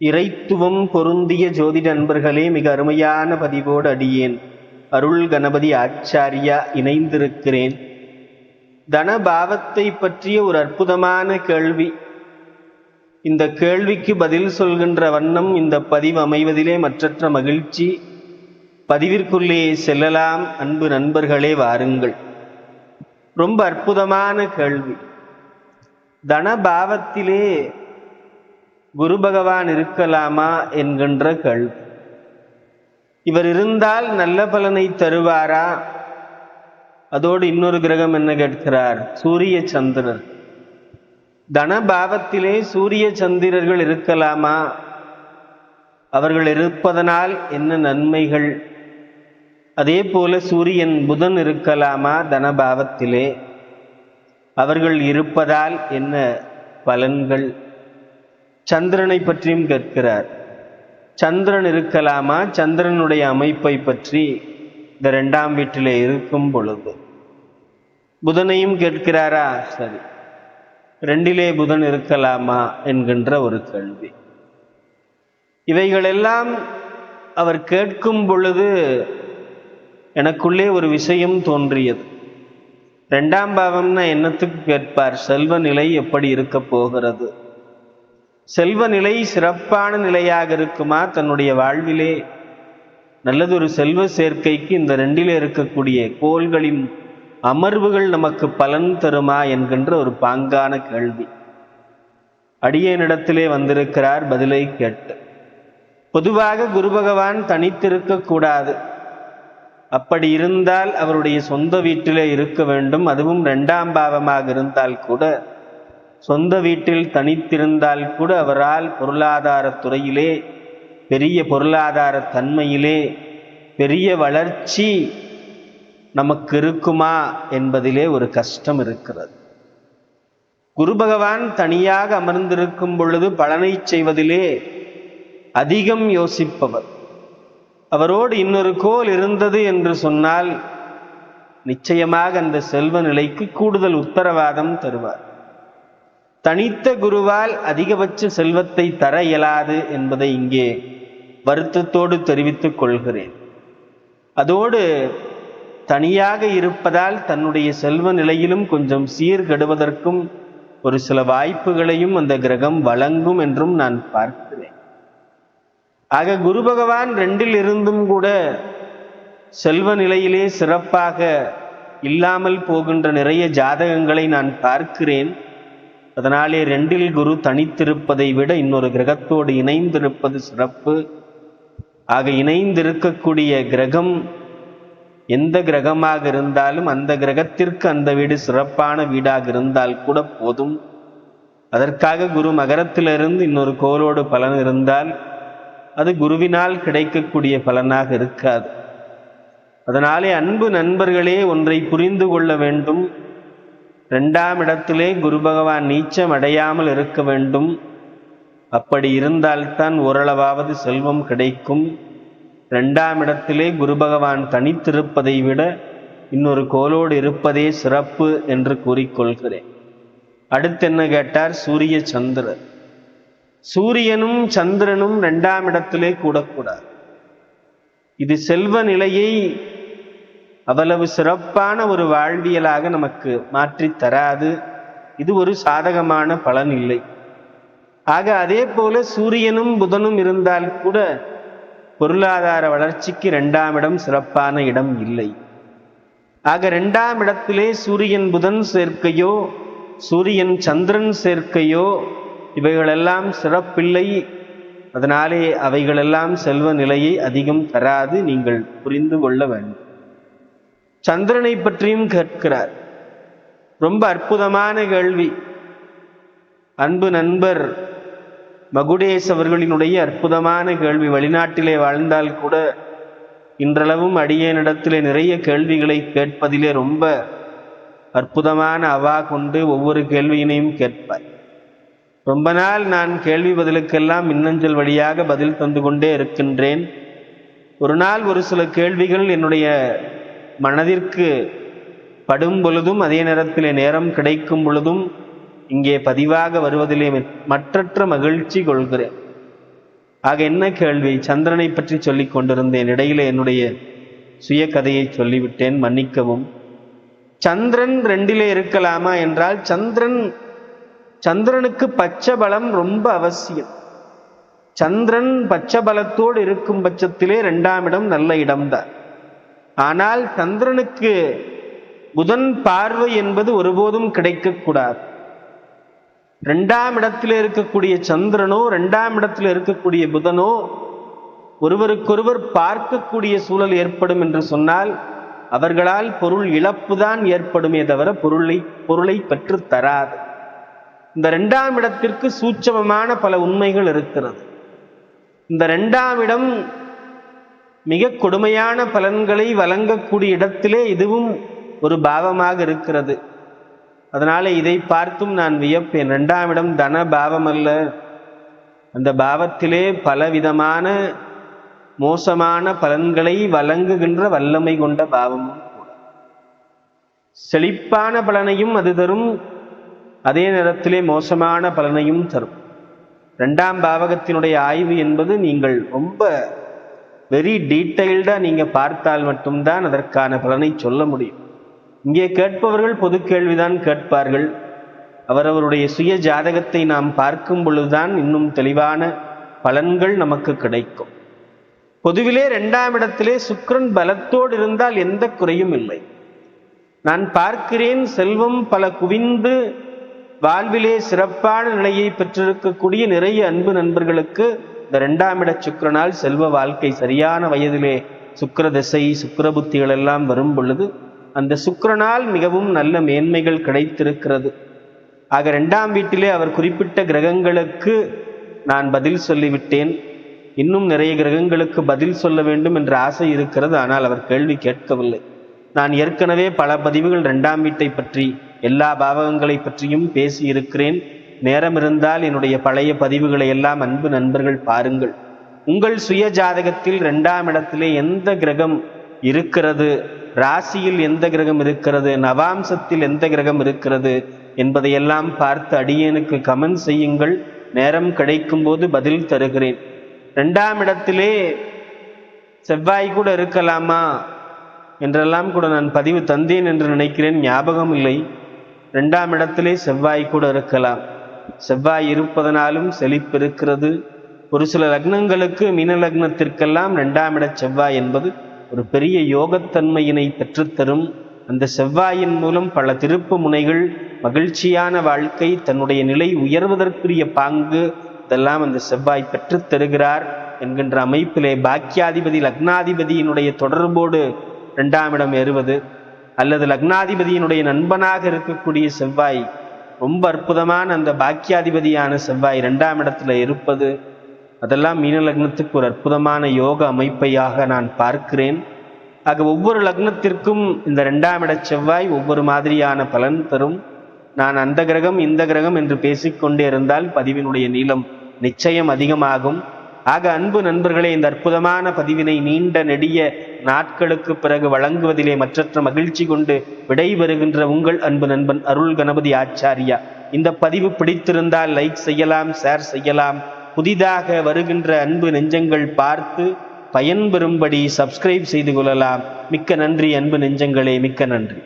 இறைத்துவம் பொருந்திய ஜோதிட நண்பர்களே மிக அருமையான பதிவோடு அடியேன். அருள் கணபதி ஆச்சாரியா இணைந்திருக்கிறேன். தனபாவத்தை பற்றிய ஒரு அற்புதமான கேள்வி. இந்த கேள்விக்கு பதில் சொல்கின்ற வண்ணம் இந்த பதிவு அமைவதிலே மற்றற்ற மகிழ்ச்சி. பதிவிற்குள்ளே செல்லலாம் அன்பு நண்பர்களே வாருங்கள். ரொம்ப அற்புதமான கேள்வி. தனபாவத்திலே குரு பகவான் இருக்கலாமா என்கின்ற கேள்வி. இவர் இருந்தால் நல்ல பலனை தருவாரா? அதோடு இன்னொரு கிரகம் என்ன கேட்கிறார்? சூரிய சந்திரர் தனபாவத்திலே சூரிய சந்திரர்கள் இருக்கலாமா? அவர்கள் இருப்பதனால் என்ன நன்மைகள்? அதே போல சூரியன் புதன் இருக்கலாமா தனபாவத்திலே அவர்கள் இருப்பதால் என்ன பலன்கள்? சந்திரனை பற்றியும் கேட்கிறார். சந்திரன் இருக்கலாமா? சந்திரனுடைய அமைப்பை பற்றி இந்த ரெண்டாம் வீட்டிலே இருக்கும் பொழுது. புதனையும் கேட்கிறாரா? சரி. ரெண்டிலே புதன் இருக்கலாமா? என்கின்ற ஒரு கேள்வி. இவைகளெல்லாம் அவர் கேட்கும் பொழுது எனக்குள்ளே ஒரு விஷயம் தோன்றியது. ரெண்டாம் பாவம்னா என்னத்துக்கு கேட்பார்? செல்வ நிலை எப்படி இருக்க போகிறது? செல்வ நிலை சிறப்பான நிலையாக இருக்குமா தன்னுடைய வாழ்விலே? நல்லதொரு செல்வ சேர்க்கைக்கு இந்த ரெண்டிலே இருக்கக்கூடிய கோள்களின் அமர்வுகள் நமக்கு பலன் தருமா என்கின்ற ஒரு பாங்கான கேள்வி. அடியேனிடத்திலே வந்திருக்கிறார் பதிலை கேட்டு. பொதுவாக குரு பகவான் தனித்திருக்க கூடாது. அப்படி இருந்தால் அவருடைய சொந்த வீட்டிலே இருக்க வேண்டும். அதுவும் இரண்டாம் பாவமாக இருந்தால் கூட சொந்த வீட்டில் தனித்திருந்தால் கூட அவரால் பொருளாதாரத்துறையிலே பெரிய பொருளாதார தன்மையிலே பெரிய வளர்ச்சி நமக்கு இருக்குமா என்பதிலே ஒரு கஷ்டம் இருக்கிறது. குரு பகவான் தனியாக அமர்ந்திருக்கும் பொழுது பலனை செய்வதிலே அதிகம் யோசிப்பவர். அவரோடு இன்னொரு கோல் இருந்தது என்று சொன்னால் நிச்சயமாக அந்த செல்வ நிலைக்கு கூடுதல் உத்தரவாதம் தருவார். தனித்த குருவால் அதிகபட்ச செல்வத்தை தர இயலாது என்பதை இங்கே வருத்தத்தோடு தெரிவித்துக் கொள்கிறேன். அதோடு தனியாக இருப்பதால் தன்னுடைய செல்வ நிலையிலும் கொஞ்சம் சீர்கெடுவதற்கும் ஒரு சில வாய்ப்புகளையும் அந்த கிரகம் வழங்கும் என்றும் நான் பார்க்கிறேன். ஆக குரு பகவான் ரெண்டில் இருந்தும் கூட செல்வ நிலையிலே சிறப்பாக இல்லாமல் போகின்ற நிறைய ஜாதகங்களை நான் பார்க்கிறேன். அதனாலே ரெண்டில் குரு தனித்திருப்பதை விட இன்னொரு கிரகத்தோடு இணைந்திருப்பது சிறப்பு. ஆக இணைந்திருக்கக்கூடிய கிரகம் எந்த கிரகமாக இருந்தாலும் அந்த கிரகத்திற்கு அந்த வீடு சிறப்பான வீடாக இருந்தால் கூட போதும். அதற்காக குரு மகரத்திலிருந்து இன்னொரு கோலோடு பலன் இருந்தால் அது குருவினால் கிடைக்கக்கூடிய பலனாக இருக்காது. அதனாலே அன்பு நண்பர்களே ஒன்றை புரிந்து கொள்ள வேண்டும். ரெண்டாம் இடத்திலே குரு பகவான் நீச்சம் அடையாமல் இருக்க வேண்டும். அப்படி இருந்தால்தான் ஓரளவாவது செல்வம் கிடைக்கும். ரெண்டாம் இடத்திலே குரு பகவான் தனித்திருப்பதை விட இன்னொரு கோலோடு இருப்பதே சிறப்பு என்று கூறிக்கொள்கிறேன். அடுத்து என்ன கேட்டார்? சூரிய சந்திரர் சூரியனும் சந்திரனும் ரெண்டாம் இடத்திலே கூடக்கூடாது. இது செல்வ நிலையை அவ்வளவு சிறப்பான ஒரு வாழ்வியலாக நமக்கு மாற்றி தராது. இது ஒரு சாதகமான பலன் இல்லை. ஆக அதே போல சூரியனும் புதனும் இருந்தால் கூட பொருளாதார வளர்ச்சிக்கு இரண்டாம் இடம் சிறப்பான இடம் இல்லை. ஆக இரண்டாம் இடத்திலே சூரியன் புதன் சேர்க்கையோ சூரியன் சந்திரன் சேர்க்கையோ இவைகளெல்லாம் சிறப்பில்லை. அதனாலே அவைகளெல்லாம் செல்வ நிலையை அதிகம் தராது. நீங்கள் புரிந்து கொள்ள வேண்டும். சந்திரனை பற்றியும் கேட்கிறார். ரொம்ப அற்புதமான கேள்வி. அன்பு நண்பர் மகுடேஷ் அவர்களினுடைய அற்புதமான கேள்வி. வெளிநாட்டிலே வாழ்ந்தால் கூட இன்றளவும் அடியேனிடத்திலே நிறைய கேள்விகளை கேட்பதிலே ரொம்ப அற்புதமான அவா கொண்டு ஒவ்வொரு கேள்வியினையும் கேட்பார் ரொம்ப நாள் நான் கேள்வி பதிலுக்கெல்லாம் மின்னஞ்சல் வழியாக பதில் தந்து கொண்டே இருக்கின்றேன். ஒரு நாள் ஒரு சில கேள்விகள் என்னுடைய மனதிற்கு படும் பொழுதும் அதே நேரத்திலே நேரம் கிடைக்கும் பொழுதும் இங்கே பதிவாக வருவதிலே மற்றற்ற மகிழ்ச்சி கொள்கிறேன். ஆக என்ன கேள்வி? சந்திரனை பற்றி சொல்லிக் கொண்டிருந்தேன். இடையில என்னுடைய சுய கதையை சொல்லிவிட்டேன் மன்னிக்கவும். சந்திரன் ரெண்டிலே இருக்கலாமா என்றால் சந்திரன் சந்திரனுக்கு பச்சை பலம் ரொம்ப அவசியம். சந்திரன் பச்சை பலத்தோடு இருக்கும் பட்சத்திலே இரண்டாம் இடம் நல்ல இடம்தான். ஆனால் சந்திரனுக்கு புதன் பார்வை என்பது ஒருபோதும் கிடைக்கக்கூடாது. இரண்டாம் இடத்தில் இருக்கக்கூடிய சந்திரனோ இரண்டாம் இடத்தில் இருக்கக்கூடிய புதனோ ஒருவருக்கொருவர் பார்க்கக்கூடிய சூழல் ஏற்படும் என்று சொன்னால் அவர்களால் பொருள் இழப்பு தான் ஏற்படுமே தவிர பொருளை பொருளை பெற்று தராது. இந்த இரண்டாம் இடத்திற்கு சூட்சமமான பல உண்மைகள் இருக்கிறது. இந்த இரண்டாம் இடம் மிக கொடுமையான பலன்களை வழங்கக்கூடிய இடத்திலே இதுவும் ஒரு பாவமாக இருக்கிறது. அதனால இதை பார்த்தும் நான் வியப்பேன். இரண்டாம் இடம் தன பாவம் அல்ல. அந்த பாவத்திலே பலவிதமான மோசமான பலன்களை வழங்குகின்ற வல்லமை கொண்ட பாவமும் கூட. செழிப்பான பலனையும் அது தரும் அதே நேரத்திலே மோசமான பலனையும் தரும். ரெண்டாம் பாவகத்தினுடைய ஆய்வு என்பது நீங்கள் ரொம்ப வெரி டீட்டெயில்டாக நீங்கள் பார்த்தால் மட்டும்தான் அதற்கான பலனை சொல்ல முடியும். இங்கே கேட்பவர்கள் பொது கேள்விதான் கேட்பார்கள். அவரவருடைய சுய ஜாதகத்தை நாம் பார்க்கும் பொழுதுதான் இன்னும் தெளிவான பலன்கள் நமக்கு கிடைக்கும். பொதுவிலே ரெண்டாம் இடத்திலே சுக்ரன் பலத்தோடு இருந்தால் எந்த குறையும் இல்லை. நான் பார்க்கிறேன் செல்வம் பல குவிந்து வாழ்விலே சிறப்பான நிலையை பெற்றிருக்கக்கூடிய நிறைய அன்பு நண்பர்களுக்கு இந்த ரெண்டாம் இட சுக்கிரனால் செல்வ வாழ்க்கை சரியான வயதிலே சுக்கர திசை சுக்கர புத்திகள் எல்லாம் வரும் பொழுது அந்த சுக்கரனால் மிகவும் நல்ல மேன்மைகள் கிடைத்திருக்கிறது. ஆக ரெண்டாம் வீட்டிலே அவர் குறிப்பிட்ட கிரகங்களுக்கு நான் பதில் சொல்லிவிட்டேன். இன்னும் நிறைய கிரகங்களுக்கு பதில் சொல்ல வேண்டும் என்ற ஆசை இருக்கிறது. ஆனால் அவர் கேள்வி கேட்கவில்லை. நான் ஏற்கனவே பல பதிவுகள் இரண்டாம் வீட்டை பற்றி எல்லா பாவகங்களை பற்றியும் பேசி இருக்கிறேன் நேரம் இருந்தால் என்னுடைய பழைய பதிவுகளை எல்லாம் அன்பு நண்பர்கள் பாருங்கள். உங்கள் சுய ஜாதகத்தில் இரண்டாம் இடத்திலே எந்த கிரகம் இருக்கிறது? ராசியில் எந்த கிரகம் இருக்கிறது? நவாம்சத்தில் எந்த கிரகம் இருக்கிறது? என்பதையெல்லாம் பார்த்து அடியேனுக்கு கமெண்ட் செய்யுங்கள். நேரம் கிடைக்கும் போது பதில் தருகிறேன். இரண்டாம் இடத்திலே செவ்வாய் கூட இருக்கலாமா? என்றெல்லாம் கூட நான் பதிவு தந்தேன் என்று நினைக்கிறேன். ஞாபகம் இல்லை. இரண்டாம் இடத்திலே செவ்வாய் கூட இருக்கலாம். செவ்வாய் இருப்பதனாலும் செழிப்பு இருக்கிறது ஒரு சில லக்னங்களுக்கு மீன லக்னத்திற்கெல்லாம் இரண்டாம் இட செவ்வாய் என்பது ஒரு பெரிய யோகத்தன்மையினை பெற்றுத்தரும். அந்த செவ்வாயின் மூலம் பல திருப்பு முனைகள் மகிழ்ச்சியான வாழ்க்கை தன்னுடைய நிலை உயர்வதற்குரிய பாங்கு இதெல்லாம் அந்த செவ்வாய் பெற்றுத் தருகிறார் என்கின்ற அமைப்பிலே பாக்கியாதிபதி லக்னாதிபதியினுடைய தொடர்போடு இரண்டாம் இடம் ஏறுவது அல்லது லக்னாதிபதியினுடைய நண்பனாக இருக்கக்கூடிய செவ்வாய் ரொம்ப அற்புதமான அந்த பாக்கியாதிபதியான செவ்வாய் இரண்டாம் இடத்துல இருப்பது அதெல்லாம் மீன லக்னத்துக்கு ஒரு அற்புதமான யோக அமைப்பையாக நான் பார்க்கிறேன். ஆக ஒவ்வொரு லக்னத்திற்கும் இந்த இரண்டாம் இட செவ்வாய் ஒவ்வொரு மாதிரியான பலன் தரும். நான் அந்த கிரகம் இந்த கிரகம் என்று பேசிக்கொண்டே இருந்தால் பதிவினுடைய நீளம் நிச்சயம் அதிகமாகும். ஆக அன்பு நண்பர்களே இந்த அற்புதமான பதிவினை நீண்ட நெடிய நாட்களுக்கு பிறகு வழங்குவதிலே மற்றற்ற மகிழ்ச்சி கொண்டு விடைபெறுகின்ற உங்கள் அன்பு நண்பன் அருள் கணபதி ஆச்சாரியா. இந்த பதிவு பிடித்திருந்தால் லைக் செய்யலாம் ஷேர் செய்யலாம். புதிதாக வருகின்ற அன்பு நெஞ்சங்கள் பார்த்து பயன்பெறும்படி சப்ஸ்கிரைப் செய்து கொள்ளலாம். மிக்க நன்றி அன்பு நெஞ்சங்களே மிக்க நன்றி.